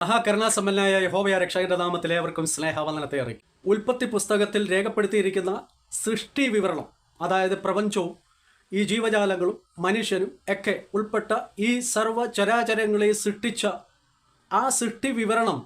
മഹാകരുണാസമ്പന്നനായ യഹോവയ രക്ഷകന്റെ നാമത്തിൽ ഏവർക്കും സ്നേഹവന്ദനത്തെ അറിയിക്കും. ഉൽപ്പത്തി പുസ്തകത്തിൽ രേഖപ്പെടുത്തിയിരിക്കുന്ന സൃഷ്ടി വിവരണം അതായത് പ്രപഞ്ചവും ഈ ജീവജാലങ്ങളും മനുഷ്യനും ഒക്കെ ഉൾപ്പെട്ട ഈ സർവ ചരാചരങ്ങളെ സൃഷ്ടിച്ച ആ സൃഷ്ടി വിവരണം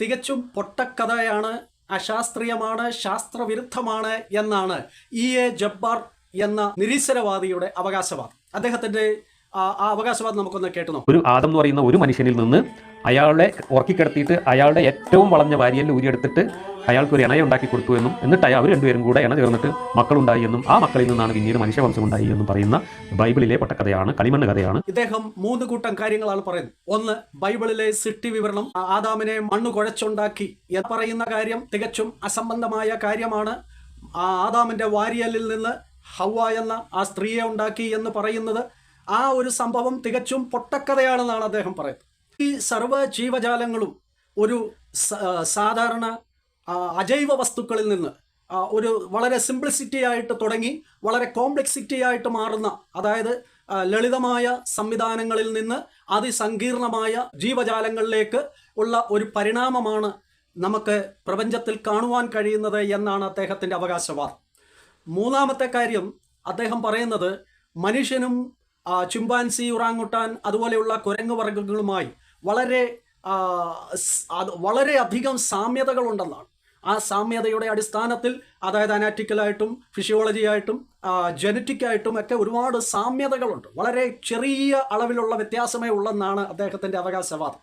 തികച്ചും പൊട്ടക്കഥയാണ് അശാസ്ത്രീയമാണ് ശാസ്ത്രവിരുദ്ധമാണ് എന്നാണ് ഇ. എ. ജബ്ബാർ എന്ന നിരീശ്വരവാദിയുടെ അവകാശവാദം. അദ്ദേഹത്തിന്റെ ആ അവകാശവാദം നമുക്കൊന്ന് കേട്ടു ഒരു ആദം എന്ന് പറയുന്ന ഒരു മനുഷ്യനിൽ നിന്ന് അയാളെ ഉറക്കിക്കിടത്തിയിട്ട് അയാളുടെ ഏറ്റവും വളഞ്ഞ വാരിയൽ ഊരിയെടുത്തിട്ട് അയാൾക്ക് ഒരു ഇണയെ ഉണ്ടാക്കി കൊടുത്തു എന്നും എന്നിട്ട് അവർ രണ്ടുപേരും കൂടെ ഇണ ചേർന്നിട്ട് മക്കളുണ്ടായി എന്നും ആ മക്കളിൽ നിന്നാണ് പിന്നീട് മനുഷ്യവംശം ഉണ്ടായി എന്നും പറയുന്ന ബൈബിളിലെ പൊട്ടക്കഥയാണ് കളിമണ്ണ് കഥയാണ്. ഇദ്ദേഹം മൂന്ന് കൂട്ടം കാര്യങ്ങളാണ് പറയുന്നത്. ഒന്ന് ബൈബിളിലെ സിട്ടി വിവരണം. ആദാമിനെ മണ്ണ് കുഴച്ചുണ്ടാക്കി. എന്ന് പറയുന്ന കാര്യം തികച്ചും അസംബന്ധമായ കാര്യമാണ്. ആ ആദാമിന്റെ വാരിയലിൽ നിന്ന് ഹവ എന്ന ആ സ്ത്രീയെ ഉണ്ടാക്കി എന്ന് പറയുന്നത്. ആ ഒരു സംഭവം തികച്ചും പൊട്ടക്കഥയാണെന്നാണ് അദ്ദേഹം പറയുന്നത്. ഈ സർവ ജീവജാലങ്ങളും ഒരു സാധാരണ അജൈവ വസ്തുക്കളിൽ നിന്ന് ഒരു വളരെ സിംപ്ലിസിറ്റി ആയിട്ട് തുടങ്ങി വളരെ കോംപ്ലക്സിറ്റി ആയിട്ട് മാറുന്ന അതായത് ലളിതമായ സംവിധാനങ്ങളിൽ നിന്ന് അതിസങ്കീർണമായ ജീവജാലങ്ങളിലേക്ക് ഉള്ള ഒരു പരിണാമമാണ് നമുക്ക് പ്രപഞ്ചത്തിൽ കാണുവാൻ കഴിയുന്നത് എന്നാണ് അദ്ദേഹത്തിന്റെ അവകാശവാദം. മൂന്നാമത്തെ കാര്യം അദ്ദേഹം പറയുന്നത് മനുഷ്യനും ചിമ്പാൻസി ഉറാങ്ങുട്ടാൻ അതുപോലെയുള്ള കുരങ്ങ് വർഗങ്ങളുമായി വളരെ വളരെ അധികം സാമ്യതകൾ സാമ്യതകളുണ്ടെന്നാണ്. ആ സാമ്യതയുടെ അടിസ്ഥാനത്തിൽ അതായത് അനാറ്റിക്കലായിട്ടും ഫിഷിയോളജിയായിട്ടും ജനറ്റിക് ആയിട്ടും ഒക്കെ ഒരുപാട് സാമ്യതകളുണ്ട്. വളരെ ചെറിയ അളവിലുള്ള വ്യത്യാസമേ ഉള്ളെന്നാണ് അദ്ദേഹത്തിന്റെ അവകാശവാദം.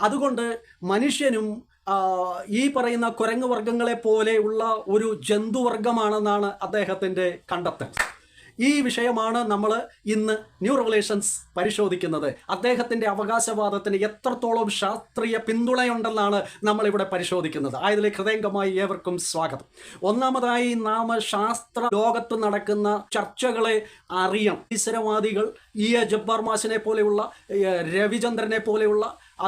അതുകൊണ്ട് മനുഷ്യനും ഈ പറയുന്ന കുരങ്ങ് വർഗങ്ങളെ പോലെയുള്ള ഒരു ജന്തുവർഗമാണെന്നാണ് അദ്ദേഹത്തിന്റെ കണ്ടെത്തൽ. ഈ വിഷയമാണ് നമ്മൾ ഇന്ന് ന്യൂ റിവലേഷൻസ് പരിശോധിക്കുന്നത്. അദ്ദേഹത്തിന്റെ അവകാശവാദത്തിന് എത്രത്തോളം ശാസ്ത്രീയ പിന്തുണയുണ്ടെന്നാണ് നമ്മളിവിടെ പരിശോധിക്കുന്നത്. ആയതിൽ ഹൃദയംഗമായി ഏവർക്കും സ്വാഗതം. ഒന്നാമതായി നാം ശാസ്ത്ര ലോകത്ത് നടക്കുന്ന ചർച്ചകളെ അറിയാം. ഈശ്വരവാദികൾ ഇ എ ജബ്ബാർ മാഷിനെ പോലെയുള്ള രവിചന്ദ്രനെ പോലെയുള്ള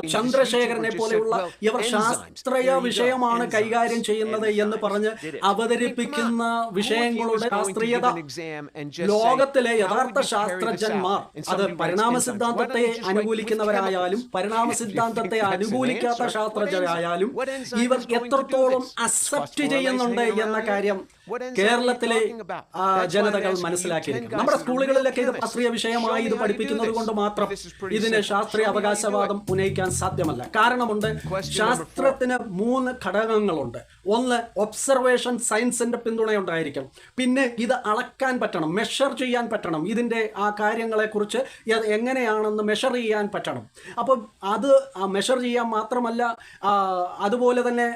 ചന്ദ്രശേഖരനെ പോലെയുള്ള ഇവർ ശാസ്ത്രീയ വിഷയമാണ് കൈകാര്യം ചെയ്യുന്നത് എന്ന് പറഞ്ഞ് അവതരിപ്പിക്കുന്ന വിഷയങ്ങളുടെ ശാസ്ത്രീയത ലോകത്തിലെ യഥാർത്ഥ ശാസ്ത്രജ്ഞന്മാർ അത് പരിണാമ സിദ്ധാന്തത്തെ അനുകൂലിക്കുന്നവരായാലും പരിണാമ സിദ്ധാന്തത്തെ അനുകൂലിക്കാത്ത ശാസ്ത്രജ്ഞരായാലും ഇവർ എത്രത്തോളം അക്സെപ്റ്റ് ചെയ്യുന്നുണ്ട് എന്ന കാര്യം കേരളത്തിലെ ജനതകൾ മനസ്സിലാക്കിയിരിക്കും നമ്മുടെ സ്കൂളുകളിലൊക്കെ ഇത് ശാസ്ത്രീയ വിഷയമായി ഇത് പഠിപ്പിക്കുന്നത് കൊണ്ട് മാത്രം ഇതിന് ശാസ്ത്രീയ അവകാശവാദം ഉന്നയിക്കാൻ സാധ്യമല്ല. കാരണമുണ്ട് ശാസ്ത്രത്തിന് മൂന്ന് ഘടകങ്ങളുണ്ട്. ഒന്ന് ഒബ്സർവേഷൻ സയൻസിന്റെ പിന്തുണയുണ്ടായിരിക്കണം പിന്നെ ഇത് അളക്കാൻ പറ്റണം മെഷർ ചെയ്യാൻ പറ്റണം. ഇതിന്റെ ആ കാര്യങ്ങളെ കുറിച്ച് എങ്ങനെയാണെന്ന് മെഷർ ചെയ്യാൻ പറ്റണം. അപ്പം അത് മെഷർ ചെയ്യാൻ മാത്രമല്ല അതുപോലെ തന്നെ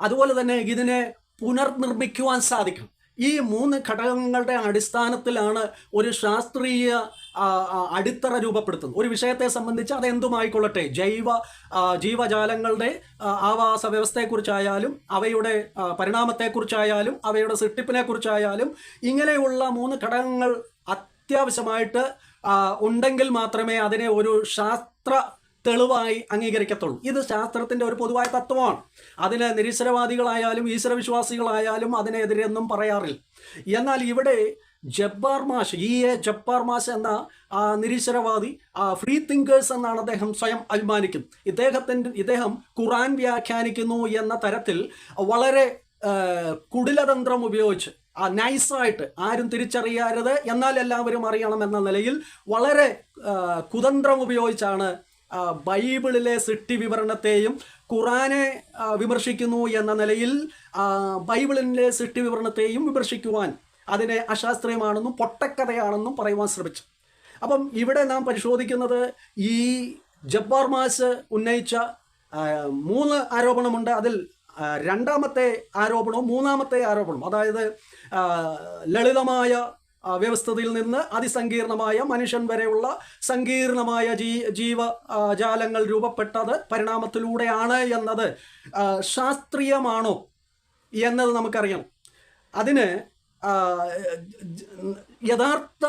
അതുപോലെ തന്നെ ഇതിനെ പുനർനിർമ്മിക്കുവാൻ സാധിക്കും. ഈ മൂന്ന് ഘടകങ്ങളുടെ അടിസ്ഥാനത്തിലാണ് ഒരു ശാസ്ത്രീയ അടിത്തറ രൂപപ്പെടുത്തുന്നത്. ഒരു വിഷയത്തെ സംബന്ധിച്ച് അത് എന്തുമായിക്കൊള്ളട്ടെ ജൈവ ജീവജാലങ്ങളുടെ ആവാസ വ്യവസ്ഥയെക്കുറിച്ചായാലും അവയുടെ പരിണാമത്തെക്കുറിച്ചായാലും അവയുടെ സൃഷ്ടിപ്പിനെക്കുറിച്ചായാലും ഇങ്ങനെയുള്ള മൂന്ന് ഘടകങ്ങൾ അത്യാവശ്യമായിട്ട് ഉണ്ടെങ്കിൽ മാത്രമേ അതിനെ ഒരു ശാസ്ത്ര തെളിവായി അംഗീകരിക്കത്തുള്ളൂ. ഇത് ശാസ്ത്രത്തിന്റെ ഒരു പൊതുവായ തത്വമാണ്. അതിന് നിരീശ്വരവാദികളായാലും ഈശ്വരവിശ്വാസികളായാലും അതിനെതിരെയൊന്നും പറയാറില്ല. എന്നാൽ ഇവിടെ ജബ്ബാർ മാഷ് ഇ എ ജബ്ബാർ മാഷ് എന്ന ആ, നിരീശ്വരവാദി ആ ഫ്രീ തിങ്കേഴ്സ് എന്നാണ് അദ്ദേഹം സ്വയം അഭിമാനിക്കുന്നത്. ഇദ്ദേഹത്തിന്റെ ഇദ്ദേഹം ഖുറാൻ വ്യാഖ്യാനിക്കുന്നു എന്ന തരത്തിൽ വളരെ കുടിലതന്ത്രം ഉപയോഗിച്ച് ആ നൈസായിട്ട് ആരും തിരിച്ചറിയരുത് എന്നാൽ എല്ലാവരും അറിയണം എന്ന നിലയിൽ വളരെ കുതന്ത്രം ഉപയോഗിച്ചാണ് ബൈബിളിലെ സൃഷ്ടി വിവരണത്തെയും ഖുറാനെ വിമർശിക്കുന്നു എന്ന നിലയിൽ ബൈബിളിന്റെ സൃഷ്ടി വിവരണത്തെയും വിമർശിക്കുവാൻ അതിനെ അശാസ്ത്രീയമാണെന്നും പൊട്ടക്കഥയാണെന്നും പറയുവാൻ ശ്രമിച്ചു. അപ്പം ഇവിടെ നാം പരിശോധിക്കുന്നത് ഈ ജബ്ബാർ മാസ് ഉന്നയിച്ച മൂന്ന് ആരോപണമുണ്ട്. അതിൽ രണ്ടാമത്തെ ആരോപണവും മൂന്നാമത്തെ ആരോപണവും അതായത് ലളിതമായ വ്യവസ്ഥതയിൽ നിന്ന് അതിസങ്കീർണമായ മനുഷ്യൻ വരെയുള്ള സങ്കീർണമായ ജീ ജീവ ജാലങ്ങൾ രൂപപ്പെട്ടത് പരിണാമത്തിലൂടെയാണ് എന്നത്. ശാസ്ത്രീയമാണോ എന്നത് നമുക്കറിയാം അതിന് യഥാർത്ഥ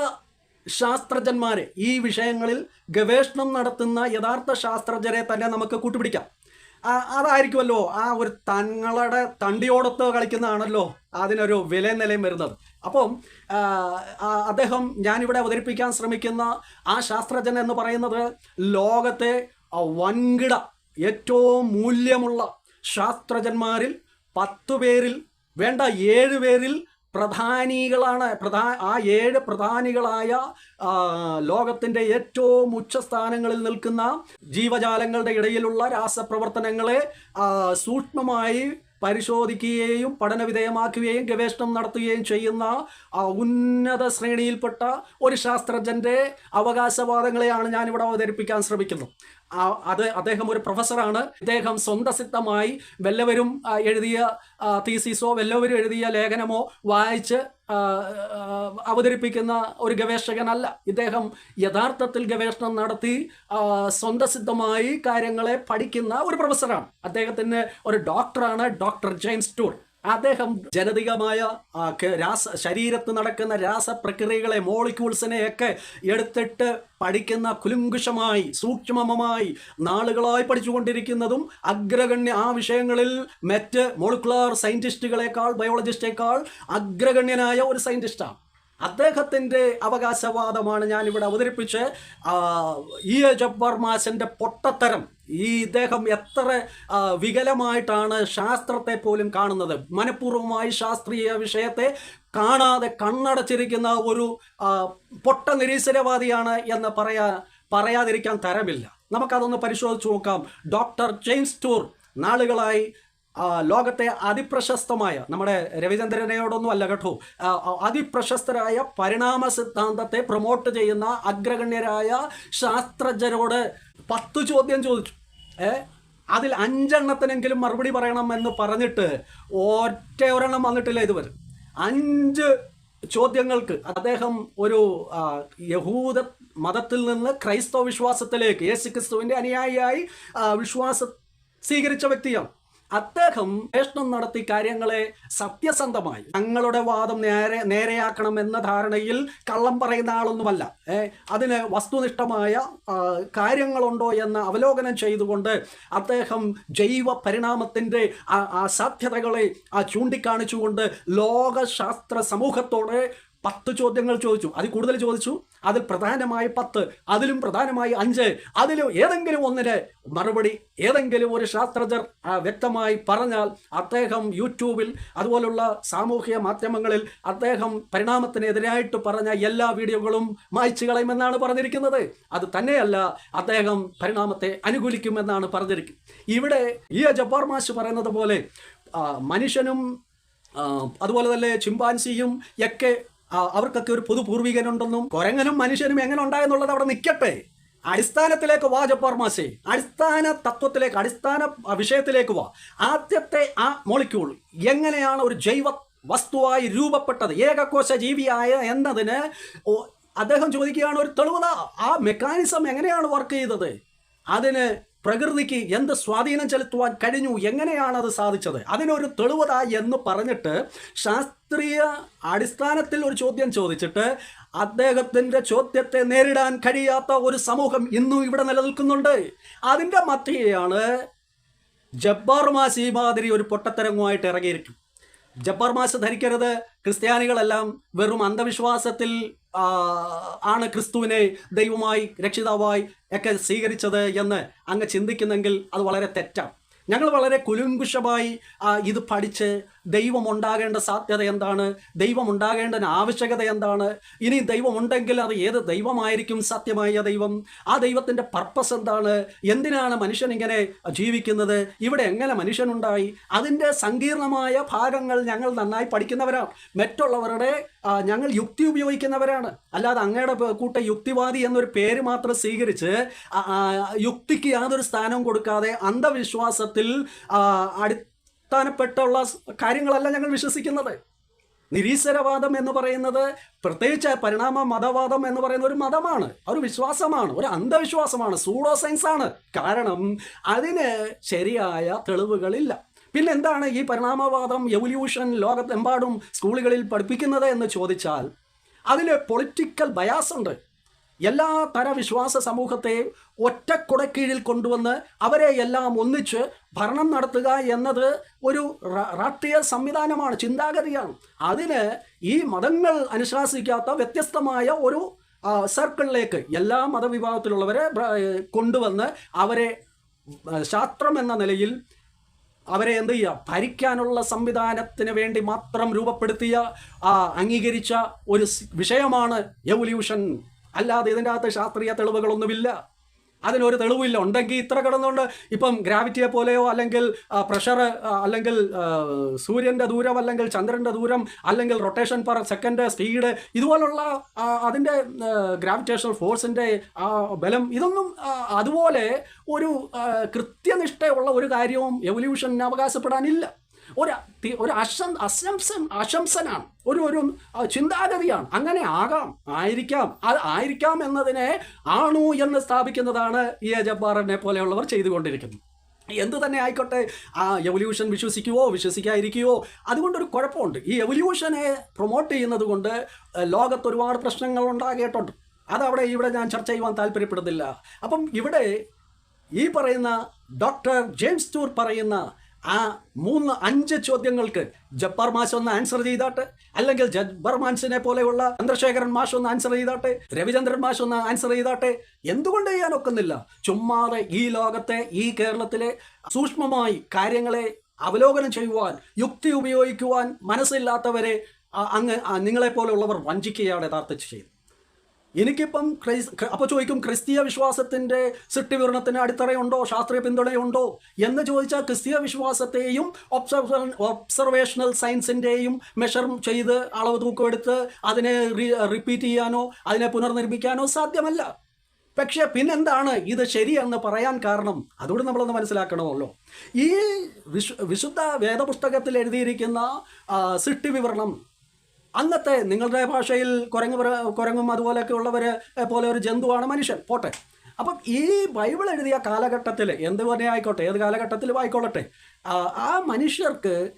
ശാസ്ത്രജ്ഞന്മാരെ ഈ വിഷയങ്ങളിൽ ഗവേഷണം നടത്തുന്ന യഥാർത്ഥ ശാസ്ത്രജ്ഞരെ തന്നെ നമുക്ക് കൂട്ടുപിടിക്കാം. അതായിരിക്കുമല്ലോ ആ ഒരു തങ്ങളുടെ തണ്ടിയോടൊത്ത് കളിക്കുന്നതാണല്ലോ അതിനൊരു വില നിലയും വരുന്നത്. അപ്പം അദ്ദേഹം ഞാനിവിടെ അവതരിപ്പിക്കാൻ ശ്രമിക്കുന്ന ആ ശാസ്ത്രജ്ഞൻ എന്ന് പറയുന്നത് ലോകത്തെ വൻകിട ഏറ്റവും മൂല്യമുള്ള ശാസ്ത്രജ്ഞന്മാരിൽ പത്തു പേരിൽ വേണ്ട ഏഴ് പേരിൽ പ്രധാനികളാണ് പ്രധാ ആ ഏഴ് പ്രധാനികളായ ലോകത്തിന്റെ ഏറ്റവും ഉച്ചസ്ഥാനങ്ങളിൽ നിൽക്കുന്ന ജീവജാലങ്ങളുടെ ഇടയിലുള്ള രാസപ്രവർത്തനങ്ങളെ സൂക്ഷ്മമായി പരിശോധിക്കുകയും പഠനവിധേയമാക്കുകയും ഗവേഷണം നടത്തുകയും ചെയ്യുന്ന ഉന്നത ശ്രേണിയിൽപ്പെട്ട ഒരു ശാസ്ത്രജ്ഞന്റെ അവകാശവാദങ്ങളെയാണ് ഞാനിവിടെ അവതരിപ്പിക്കാൻ ശ്രമിക്കുന്നത് അത് അദ്ദേഹം ഒരു പ്രൊഫസറാണ്. ഇദ്ദേഹം സ്വന്തസിദ്ധമായി വല്ലവരും എഴുതിയ തീസീസോ വല്ലവരും എഴുതിയ ലേഖനമോ വായിച്ച് അവതരിപ്പിക്കുന്ന ഒരു ഗവേഷകനല്ല. ഇദ്ദേഹം യഥാർത്ഥത്തിൽ ഗവേഷണം നടത്തി സ്വന്തം സ്വന്തസിദ്ധമായി കാര്യങ്ങളെ പഠിക്കുന്ന ഒരു പ്രൊഫസറാണ്. അദ്ദേഹത്തിന് ഒരു ഡോക്ടറാണ് ഡോക്ടർ ജെയിംസ് ടൂർ അദ്ദേഹം ജനതികമായ രാസ ശരീരത്ത് നടക്കുന്ന രാസപ്രക്രിയകളെ മോളിക്യൂൾസിനെ ഒക്കെ എടുത്തിട്ട് പഠിക്കുന്ന കുലുങ്കുഷമായി സൂക്ഷ്മമായി നാളുകളായി പഠിച്ചുകൊണ്ടിരിക്കുന്നതും അഗ്രഗണ്യ ആ വിഷയങ്ങളിൽ മറ്റ് മോളിക്കുലാർ സയന്റിസ്റ്റുകളെക്കാൾ ബയോളജിസ്റ്റേക്കാൾ അഗ്രഗണ്യനായ ഒരു സയന്റിസ്റ്റാണ് അദ്ദേഹത്തിന്റെ അവകാശവാദമാണ് ഞാനിവിടെ അവതരിപ്പിച്ച് ഇ എ ജബ്ബർ പൊട്ടത്തരം ഈ ഇദ്ദേഹം എത്ര വികലമായിട്ടാണ് ശാസ്ത്രത്തെ പോലും കാണുന്നത്. മനഃപൂർവമായി ശാസ്ത്രീയ വിഷയത്തെ കാണാതെ കണ്ണടച്ചിരിക്കുന്ന ഒരു പൊട്ട നിരീശ്വരവാദിയാണ് എന്ന് പറയാ പറയാതിരിക്കാൻ തരമില്ല. നമുക്കതൊന്ന് പരിശോധിച്ച് നോക്കാം. ഡോക്ടർ ജെയിംസ് ടൂർ നാളുകളായി ലോകത്തെ അതിപ്രശസ്തമായ നമ്മുടെ രവിചന്ദ്രനയോടൊന്നും അല്ല കേട്ടോ അതിപ്രശസ്തരായ പരിണാമ സിദ്ധാന്തത്തെ പ്രൊമോട്ട് ചെയ്യുന്ന അഗ്രഗണ്യരായ ശാസ്ത്രജ്ഞരോട് പത്ത് ചോദ്യം ചോദിച്ചു. ഏ? അതിൽ അഞ്ചെണ്ണത്തിനെങ്കിലും മറുപടി പറയണം എന്ന് പറഞ്ഞിട്ട് ഒറ്റ ഒരെണ്ണം വന്നിട്ടില്ല ഇതുവരെ. അഞ്ച് ചോദ്യങ്ങൾക്ക് അദ്ദേഹം ഒരു യഹൂദ മതത്തിൽ നിന്ന് ക്രൈസ്തവ വിശ്വാസത്തിലേക്ക് യേശു ക്രിസ്തുവിന്റെ അനുയായിയായി വിശ്വാസം സ്വീകരിച്ച വ്യക്തിയാണ്. അദ്ദേഹം അന്വേഷണം നടത്തി കാര്യങ്ങളെ സത്യസന്ധമായി. തങ്ങളുടെ വാദം നേരെ നേരെയാക്കണം എന്ന ധാരണയിൽ കള്ളം പറയുന്ന ആളൊന്നുമല്ല. അതിന് വസ്തുനിഷ്ഠമായ കാര്യങ്ങളുണ്ടോ എന്ന് അവലോകനം ചെയ്തുകൊണ്ട് അദ്ദേഹം ജൈവ പരിണാമത്തിന്റെ സാധ്യതകളെ ചൂണ്ടിക്കാണിച്ചുകൊണ്ട് ലോകശാസ്ത്ര സമൂഹത്തോട് പത്ത് ചോദ്യങ്ങൾ ചോദിച്ചു. അതിൽ കൂടുതൽ ചോദിച്ചു. അതിൽ പ്രധാനമായി പത്ത് അതിലും പ്രധാനമായി അഞ്ച് അതിലും ഏതെങ്കിലും ഒന്നിന് മറുപടി ഏതെങ്കിലും ഒരു ശാസ്ത്രജ്ഞർ വ്യക്തമായി പറഞ്ഞാൽ അദ്ദേഹം യൂട്യൂബിൽ അതുപോലുള്ള സാമൂഹിക മാധ്യമങ്ങളിൽ അദ്ദേഹം പരിണാമത്തിനെതിരായിട്ട് പറഞ്ഞ എല്ലാ വീഡിയോകളും മായ്ച്ചു കളയുമെന്നാണ് പറഞ്ഞിരിക്കുന്നത്. അത് തന്നെയല്ല അദ്ദേഹം പരിണാമത്തെ അനുകൂലിക്കുമെന്നാണ് പറഞ്ഞിരിക്കുന്നത് ഇവിടെ ഈ ജബ്ബാർ മാഷ് പറയുന്നത് പോലെ മനുഷ്യനും അതുപോലെ തന്നെ ചിമ്പാൻസിയും ഒക്കെ അവർക്കൊക്കെ ഒരു പൊതു പൂർവികനുണ്ടെന്നും കൊരങ്ങനും മനുഷ്യനും എങ്ങനെ ഉണ്ടായെന്നുള്ളത് അവിടെ നിൽക്കട്ടെ അടിസ്ഥാനത്തിലേക്ക് വാ ജപ്പാർമാശെ അടിസ്ഥാന തത്വത്തിലേക്ക് അടിസ്ഥാന വിഷയത്തിലേക്ക് വാ. ആദ്യത്തെ ആ മോളിക്യൂൾ എങ്ങനെയാണ് ഒരു ജൈവ വസ്തുവായി രൂപപ്പെട്ടത്? ഏകകോശ ജീവിയായ എന്നതിന് അദ്ദേഹം ചോദിക്കുകയാണ് ഒരു തെളിവത ആ മെക്കാനിസം എങ്ങനെയാണ് വർക്ക് ചെയ്തത്? അതിന് പ്രകൃതിക്ക് എന്ത് സ്വാധീനം ചെലുത്തുവാൻ കഴിഞ്ഞു? എങ്ങനെയാണ് അത് സാധിച്ചത്? അതിനൊരു തെളിവത എന്ന് പറഞ്ഞിട്ട് ശാസ്ത്രീയ അടിസ്ഥാനത്തിൽ ഒരു ചോദ്യം ചോദിച്ചിട്ട് അദ്ദേഹത്തിന്റെ ചോദ്യത്തെ നേരിടാൻ കഴിയാത്ത ഒരു സമൂഹം ഇന്നും ഇവിടെ നിലനിൽക്കുന്നുണ്ട്. അതിന്റെ മധ്യയാണ് ജബ്ബാർ മാസി മാതിരി ഒരു പൊട്ടത്തരങ്ങുമായിട്ട് ഇറങ്ങിയിരിക്കും. ജബ്ബാർ ധരിക്കരുത്. ക്രിസ്ത്യാനികളെല്ലാം വെറും അന്ധവിശ്വാസത്തിൽ ആണ് ക്രിസ്തുവിനെ ദൈവമായി രക്ഷിതാവായി ഒക്കെ സ്വീകരിച്ചത് എന്ന് അങ്ങ് ചിന്തിക്കുന്നെങ്കിൽ അത് വളരെ തെറ്റാണ് ഞങ്ങൾ വളരെ കുലുങ്കുഷമായി ഇത് പഠിച്ച് ദൈവം ഉണ്ടാകേണ്ട സാധ്യത എന്താണ്? ദൈവം ഉണ്ടാകേണ്ട ആവശ്യകത എന്താണ്? ഇനി ദൈവമുണ്ടെങ്കിൽ അത് ഏത് ദൈവമായിരിക്കും സത്യമായ ദൈവം? ആ ദൈവത്തിന്റെ പർപ്പസ് എന്താണ്? എന്തിനാണ് മനുഷ്യൻ ഇങ്ങനെ ജീവിക്കുന്നത്? ഇവിടെ എങ്ങനെ മനുഷ്യനുണ്ടായി? അതിന്റെ സങ്കീർണമായ ഭാഗങ്ങൾ ഞങ്ങൾ നന്നായി പഠിക്കുന്നവരാണ്. മറ്റുള്ളവരുടെ ഞങ്ങൾ യുക്തി ഉപയോഗിക്കുന്നവരാണ്. അല്ലാതെ അങ്ങയുടെ കൂട്ട യുക്തിവാദി എന്നൊരു പേര് മാത്രം സ്വീകരിച്ച് യുക്തിക്ക് യാതൊരു സ്ഥാനവും കൊടുക്കാതെ അന്ധവിശ്വാസത്തിൽ ആ, അടിസ്ഥാനപ്പെട്ടുള്ള കാര്യങ്ങളല്ല ഞങ്ങൾ വിശ്വസിക്കുന്നത്. നിരീശ്വരവാദം എന്ന് പറയുന്നത് പ്രത്യേകിച്ച് പരിണാമ മതവാദം എന്ന് പറയുന്ന ഒരു മതമാണ് ഒരു വിശ്വാസമാണ് ഒരു അന്ധവിശ്വാസമാണ് സൂഡോ സയൻസ് ആണ് കാരണം അതിന് ശരിയായ തെളിവുകളില്ല. പിന്നെ എന്താണ് ഈ പരിണാമവാദം എവല്യൂഷൻ ലോകത്തെമ്പാടും സ്കൂളുകളിൽ പഠിപ്പിക്കുന്നത് എന്ന് ചോദിച്ചാൽ അതിൽ പൊളിറ്റിക്കൽ ബയാസ് ഉണ്ട്. എല്ലാ തര വിശ്വാസ സമൂഹത്തെ ഒറ്റക്കുടക്കീഴിൽ കൊണ്ടുവന്ന് അവരെ എല്ലാം ഒന്നിച്ച് ഭരണം നടത്തുക എന്നത് ഒരു രാഷ്ട്രീയ സംവിധാനമാണ് ചിന്താഗതിയാണ്. അതിന് ഈ മതങ്ങൾ അനുശാസിക്കാത്ത വ്യത്യസ്തമായ ഒരു സർക്കിളിലേക്ക് എല്ലാ മതവിഭാഗത്തിലുള്ളവരെ കൊണ്ടുവന്ന് അവരെ ശാസ്ത്രം എന്ന നിലയിൽ അവരെ എന്ത് ചെയ്യുക? ഭരിക്കാനുള്ള സംവിധാനത്തിന് വേണ്ടി മാത്രം രൂപപ്പെടുത്തിയ അംഗീകരിച്ച ഒരു വിഷയമാണ് എവല്യൂഷൻ അല്ലാതെ ഇതിന്റെ അകത്ത് ശാസ്ത്രീയ തെളിവുകളൊന്നുമില്ല. അതിനൊരു തെളിവില്ല. ഉണ്ടെങ്കിൽ ഇത്ര കിടന്നുകൊണ്ട് ഇപ്പം ഗ്രാവിറ്റിയെ പോലെയോ അല്ലെങ്കിൽ പ്രഷർ അല്ലെങ്കിൽ സൂര്യന്റെ ദൂരം അല്ലെങ്കിൽ ചന്ദ്രന്റെ ദൂരം അല്ലെങ്കിൽ റൊട്ടേഷൻ പെർ സെക്കൻഡ് സ്പീഡ് ഇതുപോലുള്ള അതിന്റെ ഗ്രാവിറ്റേഷണൽ ഫോഴ്സിന്റെ ബലം ഇതൊന്നും അതുപോലെ ഒരു കൃത്യനിഷ്ഠയുള്ള ഒരു കാര്യവും എവല്യൂഷന് അവകാശപ്പെടാനില്ല. ഒരു ഒരു അശം അശംസൻ അശംസനാണ്. ഒരു ഒരു ചിന്താഗതിയാണ്. അങ്ങനെ ആകാം ആയിരിക്കാം. അത് ആയിരിക്കാം എന്നതിനെ ആണു എന്ന് സ്ഥാപിക്കുന്നതാണ് ഈ ജബ്ബാറിനെ പോലെയുള്ളവർ ചെയ്തുകൊണ്ടിരിക്കുന്നത്. എന്ത് തന്നെ ആയിക്കോട്ടെ ആ എവല്യൂഷൻ വിശ്വസിക്കുവോ വിശ്വസിക്കാതിരിക്കുവോ അതുകൊണ്ടൊരു കുഴപ്പമുണ്ട്. ഈ എവല്യൂഷനെ പ്രൊമോട്ട് ചെയ്യുന്നത് കൊണ്ട് ലോകത്ത് ഒരുപാട് പ്രശ്നങ്ങൾ ഉണ്ടാകേട്ടുണ്ട്. അതവിടെ ഇവിടെ ഞാൻ ചർച്ച ചെയ്യുവാൻ താല്പര്യപ്പെടുന്നില്ല. അപ്പം ഇവിടെ ഈ പറയുന്ന ഡോക്ടർ ജെയിംസ് ടൂർ പറയുന്ന ആ മൂന്ന് അഞ്ച് ചോദ്യങ്ങൾക്ക് ജപ്പാർ മാഷ് ഒന്ന് ആൻസർ ചെയ്താട്ടെ അല്ലെങ്കിൽ ജബ്ബാർ മാൻസിനെ പോലെയുള്ള ചന്ദ്രശേഖരൻ മാഷ് ഒന്ന് ആൻസർ ചെയ്താട്ടെ രവിചന്ദ്രൻ മാഷ് ഒന്ന് ആൻസർ ചെയ്താട്ടെ എന്തുകൊണ്ട് ചെയ്യാൻ ഒക്കുന്നില്ല? ചുമ്മാതെ ഈ ലോകത്തെ ഈ കേരളത്തിലെ സൂക്ഷ്മമായി കാര്യങ്ങളെ അവലോകനം ചെയ്യുവാൻ യുക്തി ഉപയോഗിക്കുവാൻ മനസ്സില്ലാത്തവരെ അങ്ങ് നിങ്ങളെപ്പോലെയുള്ളവർ വഞ്ചിക്കുകയാണ് യഥാർത്ഥത്തിൽ ചെയ്തത് എനിക്കിപ്പം ക്രൈസ് അപ്പോൾ ചോദിക്കും ക്രിസ്തീയ വിശ്വാസത്തിന്റെ സൃഷ്ടിവിവരണത്തിന് അടിത്തറയുണ്ടോ? ശാസ്ത്രീയ പിന്തുണയുണ്ടോ? എന്ന് ചോദിച്ചാൽ ക്രിസ്തീയ വിശ്വാസത്തെയും ഒബ്സർവ ഒബ്സർവേഷണൽ സയൻസിന്റെയും മെഷർ ചെയ്ത് അളവ് തൂക്കമെടുത്ത് അതിനെ റിപ്പീറ്റ് ചെയ്യാനോ അതിനെ പുനർനിർമ്മിക്കാനോ സാധ്യമല്ല. പക്ഷേ പിന്നെന്താണ്? ഇത് ശരിയെന്ന് പറയാൻ കാരണം അതുകൂടി നമ്മളൊന്ന് മനസ്സിലാക്കണമല്ലോ. ഈ വിശു വിശുദ്ധ വേദപുസ്തകത്തിൽ എഴുതിയിരിക്കുന്ന സൃഷ്ടി സൃഷ്ടിവിവരണം അന്നത്തെ നിങ്ങളുടെ ഭാഷയിൽ കുരങ്ങ് കുരങ്ങും അതുപോലെയൊക്കെ ഉള്ളവർ പോലെ ഒരു ജന്തുവാണ് മനുഷ്യൻ. പോട്ടെ. അപ്പം ഈ ബൈബിൾ എഴുതിയ കാലഘട്ടത്തിൽ എന്ത് തന്നെ ആയിക്കോട്ടെ ഏത് കാലഘട്ടത്തിലും ആയിക്കൊള്ളട്ടെ. ആ, മനുഷ്യർക്ക്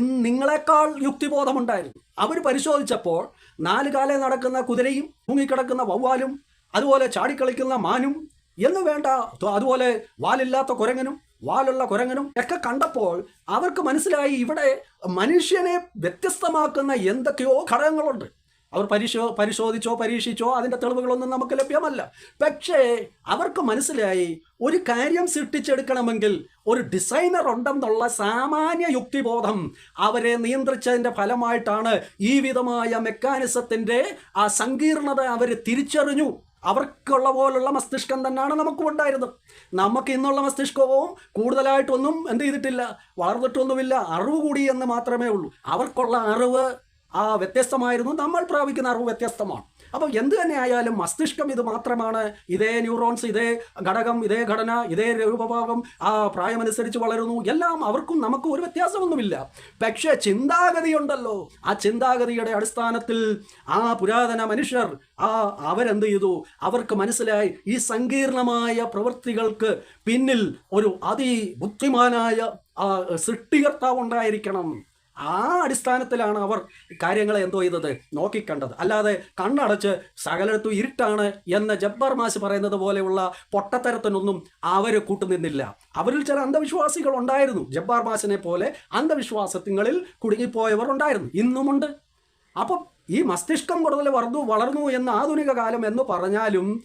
നിങ്ങളെക്കാൾ യുക്തിബോധമുണ്ടായിരുന്നു. അവർ പരിശോധിച്ചപ്പോൾ നാല് കാലേ നടക്കുന്ന കുതിരയും മുങ്ങിക്കിടക്കുന്ന വവ്വാലും അതുപോലെ ചാടിക്കളിക്കുന്ന മാനും എന്ന് വേണ്ട അതുപോലെ വാലില്ലാത്ത കുരങ്ങനും വാലുള്ള കുരങ്ങനും ഒക്കെ കണ്ടപ്പോൾ അവർക്ക് മനസ്സിലായി ഇവിടെ മനുഷ്യനെ വ്യത്യസ്തമാക്കുന്ന എന്തൊക്കെയോ ഘടകങ്ങളുണ്ട്. അവർ പരിശോ പരിശോധിച്ചോ പരീക്ഷിച്ചോ അതിന്റെ തെളിവുകളൊന്നും നമുക്ക് ലഭ്യമല്ല. പക്ഷേ അവർക്ക് മനസ്സിലായി ഒരു കാര്യം സൃഷ്ടിച്ചെടുക്കണമെങ്കിൽ ഒരു ഡിസൈനർ ഉണ്ടെന്നുള്ള സാമാന്യ യുക്തിബോധം അവരെ നിയന്ത്രിച്ചതിന്റെ ഫലമായിട്ടാണ് ഈ വിധമായ മെക്കാനിസത്തിന്റെ ആ സങ്കീർണത അവർ തിരിച്ചറിഞ്ഞു. അവർക്കുള്ള പോലുള്ള മസ്തിഷ്കം തന്നെയാണ് നമുക്കും ഉണ്ടായിരുന്നത്. നമുക്ക് ഇന്നുള്ള മസ്തിഷ്കവും കൂടുതലായിട്ടൊന്നും എന്ത് ചെയ്തിട്ടില്ല വളർന്നിട്ടൊന്നുമില്ല അറിവ് കൂടി എന്ന് മാത്രമേ ഉള്ളൂ. അവർക്കുള്ള അറിവ് ആ വ്യത്യസ്തമായിരുന്നു നമ്മൾ പ്രാപിക്കുന്ന അറിവ് വ്യത്യസ്തമാണ്. അപ്പോൾ എന്ത് തന്നെ ആയാലും മസ്തിഷ്കം ഇത് മാത്രമാണ്. ഇതേ ന്യൂറോൺസ് ഇതേ ഘടകം ഇതേ ഘടന ഇതേ രൂപഭാഗം ആ പ്രായമനുസരിച്ച് വളരുന്നു. എല്ലാം അവർക്കും നമുക്കും ഒരു വ്യത്യാസമൊന്നുമില്ല. പക്ഷേ ചിന്താഗതി ഉണ്ടല്ലോ ആ ചിന്താഗതിയുടെ അടിസ്ഥാനത്തിൽ ആ പുരാതന മനുഷ്യർ ആ അവരെന്ത് ചെയ്തു? അവർക്ക് മനസ്സിലായി ഈ സങ്കീർണമായ പ്രവൃത്തികൾക്ക് പിന്നിൽ ഒരു അതിബുദ്ധിമാനായ ബുദ്ധിമാനായ സൃഷ്ടികർത്താവ് ഉണ്ടായിരിക്കണം. ആ അടിസ്ഥാനത്തിലാണ് അവർ കാര്യങ്ങളെ എന്തോ ചെയ്തത് നോക്കിക്കണ്ടത്. അല്ലാതെ കണ്ണടച്ച് സകലത്തും ഇരുട്ടാണ് എന്ന് ജബ്ബാർ മാസ് പറയുന്നത് പോലെയുള്ള പൊട്ടത്തരത്തിനൊന്നും അവർ കൂട്ടുനിന്നില്ല അവരിൽ ചില അന്ധവിശ്വാസികൾ ഉണ്ടായിരുന്നു. ജബ്ബാർ മാസിനെ പോലെ അന്ധവിശ്വാസങ്ങളിൽ കുടുങ്ങിപ്പോയവർ ഉണ്ടായിരുന്നു. ഇന്നുമുണ്ട്. അപ്പം ഈ മസ്തിഷ്കം കൂടുതൽ വളർന്നു വളർന്നു എന്ന ആധുനിക കാലം എന്ന് പറഞ്ഞാലും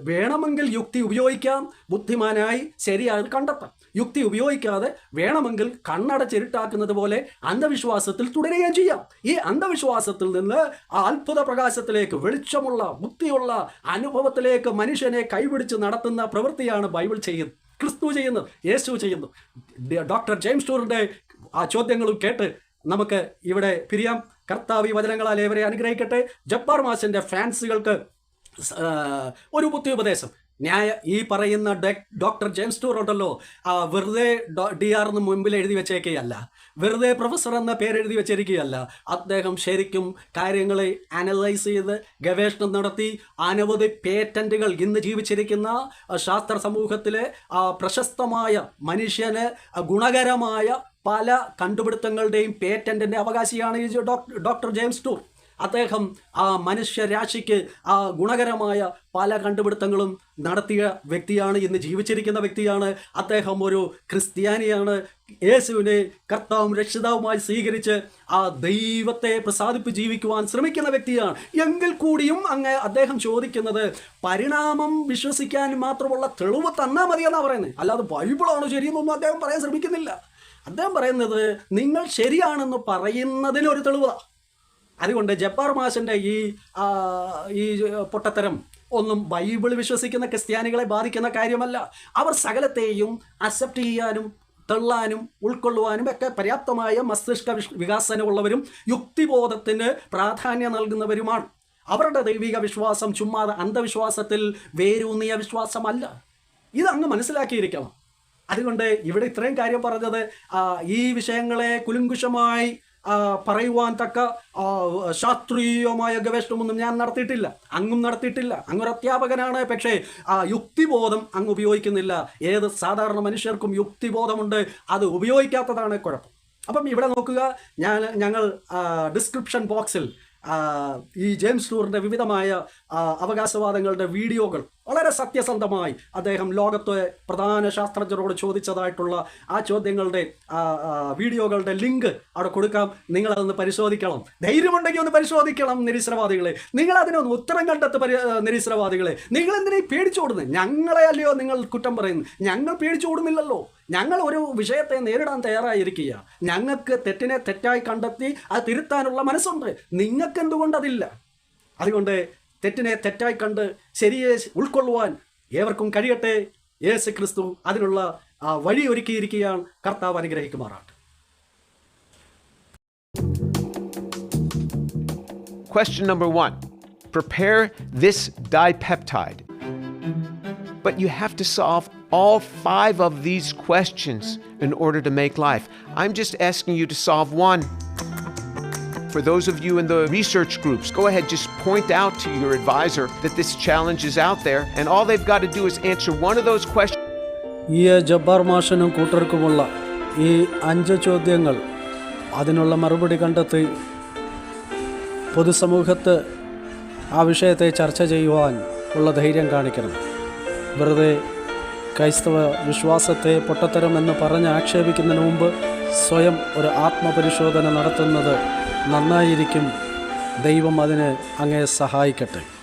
വേണമെങ്കിൽ യുക്തി ഉപയോഗിക്കാം ബുദ്ധിമാനായി ശരിയായത് കണ്ടെത്താം. യുക്തി ഉപയോഗിക്കാതെ വേണമെങ്കിൽ കണ്ണടച്ചിരുട്ടാക്കുന്നത് പോലെ അന്ധവിശ്വാസത്തിൽ തുടരുകയും ചെയ്യാം. ഈ അന്ധവിശ്വാസത്തിൽ നിന്ന് ആ അത്ഭുത പ്രകാശത്തിലേക്ക് വെളിച്ചമുള്ള ബുദ്ധിയുള്ള അനുഭവത്തിലേക്ക് മനുഷ്യനെ കൈപിടിച്ച് നടത്തുന്ന പ്രവൃത്തിയാണ് ബൈബിൾ ചെയ്യുന്നത്. ക്രിസ്തു ചെയ്യുന്നു യേശു ചെയ്യുന്നു ഡോക്ടർ ജെയിംസ് ടൂറിന്റെ ആ ചോദ്യങ്ങളും കേട്ട് നമുക്ക് ഇവിടെ പിരിയാം. കർത്താവി വചനങ്ങളാൽ ഏവരെ അനുഗ്രഹിക്കട്ടെ. ജപ്പാർ മാസിന്റെ ഫാൻസുകൾക്ക് ഒരു ബുദ്ധി ഉപദേശം. ന്യായ ഈ പറയുന്ന ഡോക്ടർ ജെയിംസ് ടൂർ ഉണ്ടല്ലോ. വെറുതെ ഡോ- എന്ന് മുമ്പിൽ എഴുതി വെച്ചേക്കുകയല്ല വെറുതെ പ്രൊഫസർ എന്ന പേര് എഴുതി വെച്ചിരിക്കുകയല്ല അദ്ദേഹം ശരിക്കും കാര്യങ്ങളെ അനലൈസ് ചെയ്ത് ഗവേഷണം നടത്തി അനവധി പേറ്റന്റുകൾ ഇന്ന് ജീവിച്ചിരിക്കുന്ന ശാസ്ത്ര സമൂഹത്തിലെ പ്രശസ്തമായ മനുഷ്യന് ഗുണകരമായ പല കണ്ടുപിടുത്തങ്ങളുടെയും പേറ്റന്റിന്റെ അവകാശിയാണ് ഈ ഡോക്ടർ ജെയിംസ് ടൂർ അദ്ദേഹം ആ മനുഷ്യരാശിക്ക് ആ ഗുണകരമായ പല കണ്ടുപിടുത്തങ്ങളും നടത്തിയ വ്യക്തിയാണ് ഇന്ന് ജീവിച്ചിരിക്കുന്ന വ്യക്തിയാണ്. അദ്ദേഹം ഒരു ക്രിസ്ത്യാനിയാണ്. യേശുവിനെ കർത്താവും രക്ഷിതാവുമായി സ്വീകരിച്ച് ആ ദൈവത്തെ പ്രസാദിപ്പ് ജീവിക്കുവാൻ ശ്രമിക്കുന്ന വ്യക്തിയാണ്. എങ്കിൽ കൂടിയും അങ്ങ് അദ്ദേഹം ചോദിക്കുന്നത് പരിണാമം വിശ്വസിക്കാൻ മാത്രമുള്ള തെളിവ് തന്നാൽ മതിയെന്നാണ് പറയുന്നത് അല്ലാതെ ബൈബിളാണോ ശരിയെന്നൊന്നും അദ്ദേഹം പറയാൻ ശ്രമിക്കുന്നില്ല. അദ്ദേഹം പറയുന്നത് നിങ്ങൾ ശരിയാണെന്ന് പറയുന്നതിനൊരു തെളിവാണ് അതുകൊണ്ട് ജബ്ബാർ മാഷിന്റെ ഈ ഈ പൊട്ടത്തരം ഒന്നും ബൈബിൾ വിശ്വസിക്കുന്ന ക്രിസ്ത്യാനികളെ ബാധിക്കുന്ന കാര്യമല്ല. അവർ സകലത്തെയും അക്സെപ്റ്റ് ചെയ്യാനും തള്ളാനും ഉൾക്കൊള്ളുവാനും ഒക്കെ പര്യാപ്തമായ മസ്തിഷ്ക വികാസനമുള്ളവരും യുക്തിബോധത്തിന് പ്രാധാന്യം നൽകുന്നവരുമാണ്. അവരുടെ ദൈവിക വിശ്വാസം ചുമ്മാ അന്ധവിശ്വാസത്തിൽ വേരൂന്നിയ വിശ്വാസമല്ല. ഇതങ്ങ് മനസ്സിലാക്കിയിരിക്കണം. അതുകൊണ്ട് ഇവിടെ ഇത്രയും കാര്യം പറഞ്ഞത് ഈ വിഷയങ്ങളെ കുലുങ്കുഷമായി ആ, പറയുവാൻ തക്ക ശാസ്ത്രീയമായ ഗവേഷണമൊന്നും ഞാൻ നടത്തിയിട്ടില്ല. അങ്ങും നടത്തിയിട്ടില്ല. അങ്ങൊരു അധ്യാപകനാണ്. പക്ഷേ ആ യുക്തിബോധം അങ്ങ് ഉപയോഗിക്കുന്നില്ല. ഏത് സാധാരണ മനുഷ്യർക്കും യുക്തിബോധമുണ്ട്. അത് ഉപയോഗിക്കാത്തതാണ് കുഴപ്പം. അപ്പം ഇവിടെ നോക്കുക. ഞാൻ ഞങ്ങൾ ഡിസ്ക്രിപ്ഷൻ ബോക്സിൽ ഈ ജെയിംസ് ടൂറിന്റെ വിവിധമായ അവകാശവാദങ്ങളുടെ വീഡിയോകൾ വളരെ സത്യസന്ധമായി അദ്ദേഹം ലോകത്തെ പ്രധാന ശാസ്ത്രജ്ഞരോട് ചോദിച്ചതായിട്ടുള്ള ആ ചോദ്യങ്ങളുടെ വീഡിയോകളുടെ ലിങ്ക് അവിടെ കൊടുക്കാം. നിങ്ങളതൊന്ന് പരിശോധിക്കണം. ധൈര്യമുണ്ടെങ്കിൽ ഒന്ന് പരിശോധിക്കണം നിരീശ്വരവാദികളെ. നിങ്ങൾ അതിനൊന്ന് ഉത്തരം കണ്ടെത്ത പരി നിരീശ്വരവാദികളെ. നിങ്ങൾ എന്തിനാ പേടിച്ചോടുന്നത് ഞങ്ങളെ അല്ലയോ നിങ്ങൾ കുറ്റം പറയുന്നു ഞങ്ങൾ പേടിച്ചോടുന്നില്ലല്ലോ ഞങ്ങൾ ഒരു വിഷയത്തെ നേരിടാൻ തയ്യാറായിരിക്കുക ഞങ്ങൾക്ക് തെറ്റിനെ തെറ്റായി കണ്ടെത്തി അത് തിരുത്താനുള്ള മനസ്സുണ്ട്. നിങ്ങൾക്ക് എന്തുകൊണ്ടതില്ല അതുകൊണ്ട് തെറ്റിനെ തെറ്റായി കണ്ട് ശരിയെ ഉൾക്കൊള്ളുവാൻ ഏവർക്കും കഴിയട്ടെ യേശു ക്രിസ്തു അതിനുള്ള ആ വഴി ഒരുക്കിയിരിക്കുകയാണ് കർത്താവ് അനുഗ്രഹിക്കുമാറാട്ടെ Question number one Prepare this dipeptide. But you have to solve all five of these questions in order to make life. I'm just asking you to solve one. For those of you in the research groups, go ahead, just point out to your advisor that this challenge is out there, and all they've got to do is answer one of those questions. ഈ ജബ്ബാർ മാഷനും കൂട്ടർക്കുമുള്ള ഈ അഞ്ച് ചോദ്യങ്ങൾ അതിനുള്ള മറുപടി കണ്ടെത്തി പൊതുസമൂഹത്ത് ആ വിഷയത്തെ ചർച്ച ചെയ്യുവാൻ ഉള്ള ധൈര്യം കാണിക്കണം വെറുതെ ക്രൈസ്തവ വിശ്വാസത്തെ പൊട്ടത്തരം എന്ന് പറഞ്ഞ് ആക്ഷേപിക്കുന്നതിന് മുമ്പ് സ്വയം ഒരു ആത്മപരിശോധന നടത്തുന്നത് നന്നായിരിക്കും. ദൈവം അതിന് അങ്ങേ സഹായിക്കട്ടെ.